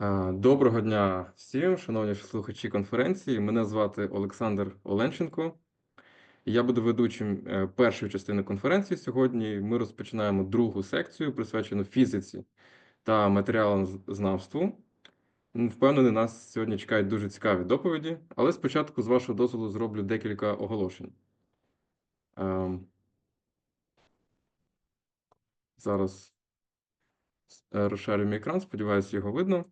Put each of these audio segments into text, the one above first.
Е, Доброго дня всім, шановні слухачі конференції. Мене звати Олександр Оленченко. Я буду ведучим е, першої частини конференції сьогодні. Ми розпочинаємо другу секцію, присвячену фізиці та матеріалам знавству. Впевнений, нас сьогодні чекають дуже цікаві доповіді, але спочатку, з вашого дозволу, зроблю декілька оголошень. Ем, Зараз е, розшарю мій екран, сподіваюся, його видно.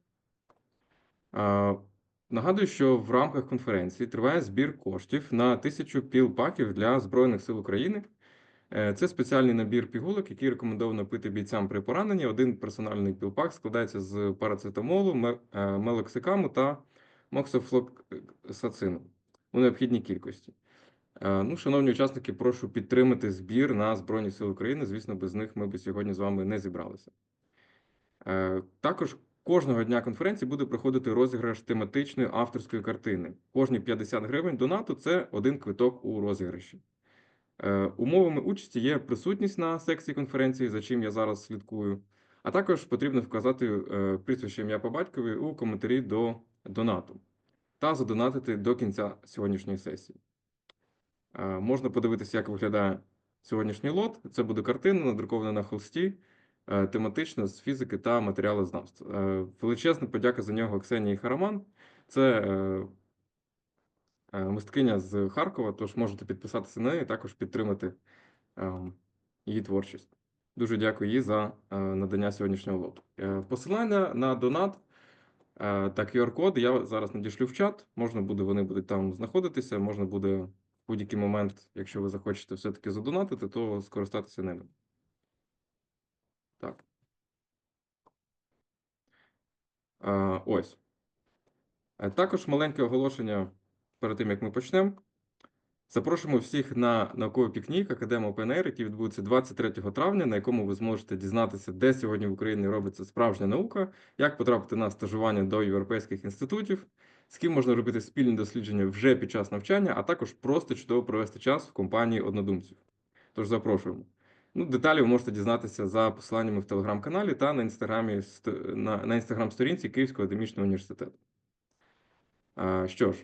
Нагадую, що в рамках конференції триває збір коштів на тисячу піл-паків для Збройних сил України. Е, Це спеціальний набір пігулок, який рекомендовано пити бійцям при пораненні. Один персональний піл-пак складається з парацетамолу, е, мелоксикаму та моксофлоксацину у необхідній кількості. Е, Ну, шановні учасники, прошу підтримати збір на Збройні Сили України. Звісно, без них ми б сьогодні з вами не зібралися. Також кожного дня конференції буде проходити розіграш тематичної авторської картини. Кожні 50 гривень донату це один квиток у розіграші. Е, Умовами участі є присутність на секції конференції, за чим я зараз слідкую. А також потрібно вказати е, прізвище ім'я по батькові у коментарі до донату та задонатити до кінця сьогоднішньої сесії. Е, Можна подивитися, як виглядає сьогоднішній лот. Це буде картина, надрукована на холсті, е, тематична з фізики та матеріалознавства. Е, Величезна подяка за нього Ксенії Хараман. Це е, мисткиня з Харкова, тож можете підписатися на неї, також підтримати її творчість. Дуже дякую їй за надання сьогоднішнього лоту. Посилання на донат та QR-коди я зараз надішлю в чат. Можна буде, вони будуть там знаходитися, можна буде в будь-який момент, якщо ви захочете все-таки задонатити, то скористатися ними. Ось. Е, Також маленьке оголошення перед тим, як ми почнемо. Запрошуємо всіх на науковий пікнік Академія ОПНР, який відбудеться 23 травня, на якому ви зможете дізнатися, де сьогодні в Україні робиться справжня наука, як потрапити на стажування до європейських інститутів, з ким можна робити спільні дослідження вже під час навчання, а також просто чудово провести час в компанії однодумців. Тож запрошуємо. Ну, деталі ви можете дізнатися за посиланнями в телеграм-каналі та на інстаграмі ст- на, на інстаграм-сторінці Київського академічного університету. Що ж,